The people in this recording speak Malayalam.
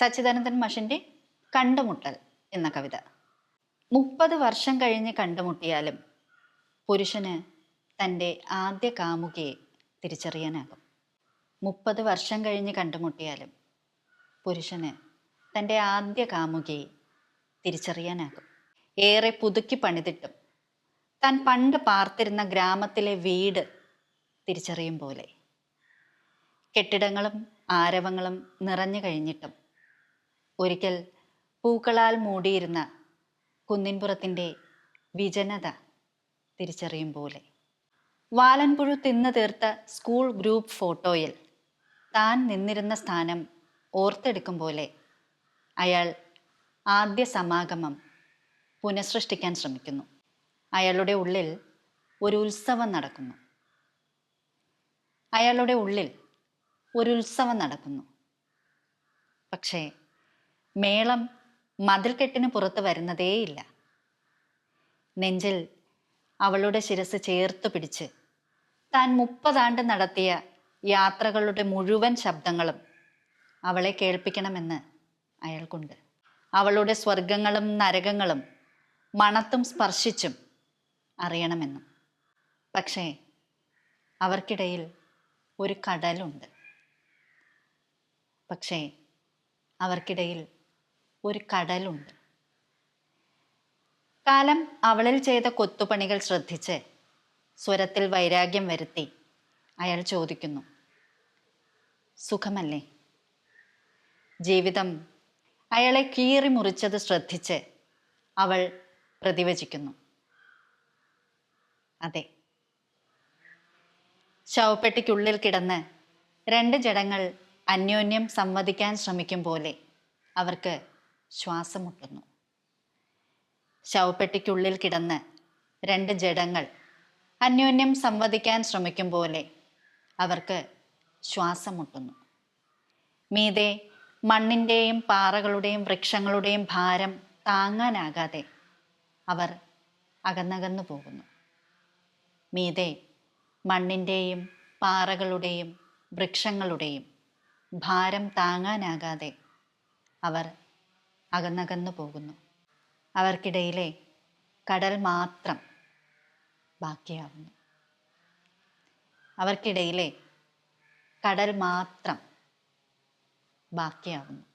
സച്ചിദാനന്ദൻ മഷിന്റെ കണ്ടുമുട്ടൽ എന്ന കവിത. മുപ്പത് വർഷം കഴിഞ്ഞ് കണ്ടുമുട്ടിയാലും പുരുഷന് തന്റെ ആദ്യ കാമുകയെ തിരിച്ചറിയാനാകും. മുപ്പത് വർഷം കഴിഞ്ഞ് കണ്ടുമുട്ടിയാലും പുരുഷന് തന്റെ ആദ്യ കാമുകയെ തിരിച്ചറിയാനാകും. ഏറെ പുതുക്കി പണിതിട്ടും താൻ പണ്ട് പാർത്തിരുന്ന ഗ്രാമത്തിലെ വീട് തിരിച്ചറിയും പോലെ. കെട്ടിടങ്ങളും ആരവങ്ങളും നിറഞ്ഞു കഴിഞ്ഞിട്ടും ഒരിക്കൽ പൂക്കളാൽ മൂടിയിരുന്ന കുന്നിൻപുറത്തിന്റെ വിജനത തിരിച്ചറിയും പോലെ. വാലൻപുഴു തിന്നു തീർത്ത സ്കൂൾ ഗ്രൂപ്പ് ഫോട്ടോയിൽ താൻ നിന്നിരുന്ന സ്ഥാനം ഓർത്തെടുക്കും പോലെ അയാൾ ആദ്യ സമാഗമം പുനഃസൃഷ്ടിക്കാൻ ശ്രമിക്കുന്നു. അയാളുടെ ഉള്ളിൽ ഒരു ഉത്സവം നടക്കുന്നു. അയാളുടെ ഉള്ളിൽ ഒരു ഉത്സവം നടക്കുന്നു. പക്ഷേ മേളം മതിൽക്കെട്ടിന് പുറത്ത് വരുന്നതേയില്ല. നെഞ്ചിൽ അവളുടെ ശിരസ് ചേർത്ത് പിടിച്ച് താൻ മുപ്പതാണ്ട് നടത്തിയ യാത്രകളുടെ മുഴുവൻ ശബ്ദങ്ങളും അവളെ കേൾപ്പിക്കണമെന്ന് അയാൾക്കുണ്ട്. അവളുടെ സ്വർഗങ്ങളും നരകങ്ങളും മണത്തും സ്പർശിച്ചും അറിയണമെന്നും. പക്ഷേ അവർക്കിടയിൽ ഒരു കടലുണ്ട്. പക്ഷേ അവർക്കിടയിൽ ഒരു കടലുണ്ട്. കാലം അവളിൽ ചെയ്ത കൊത്തുപണികൾ ശ്രദ്ധിച്ച് സ്വരത്തിൽ വൈരാഗ്യം വരുത്തി അയാൾ ചോദിക്കുന്നു സുഖമല്ലേ? ജീവിതം അയാളെ കീറി മുറിച്ചത് ശ്രദ്ധിച്ച് അവൾ പ്രതിവചിക്കുന്നു അതെ. ശവപ്പെട്ടിക്കുള്ളിൽ കിടന്ന് രണ്ട് ജടങ്ങൾ അന്യോന്യം സംവദിക്കാൻ ശ്രമിക്കും പോലെ അവർക്ക് ശ്വാസം മുട്ടുന്നു ശവപ്പെട്ടിക്കുള്ളിൽ കിടന്ന് രണ്ട് ജഡങ്ങൾ അന്യോന്യം സംവദിക്കാൻ ശ്രമിക്കും പോലെ അവർക്ക് ശ്വാസം മുട്ടുന്നു മീതെ മണ്ണിന്റെയും പാറകളുടെയും വൃക്ഷങ്ങളുടെയും ഭാരം താങ്ങാനാകാതെ അവർ അകന്നകന്നു പോകുന്നു. മീതെ മണ്ണിന്റെയും പാറകളുടെയും വൃക്ഷങ്ങളുടെയും ഭാരം താങ്ങാനാകാതെ അവർ അകന്നകന്നു പോകുന്നു. അവർക്കിടയിലെ കടൽ മാത്രം ബാക്കിയാവുന്നു. അവർക്കിടയിലെ കടൽ മാത്രം ബാക്കിയാവുന്നു.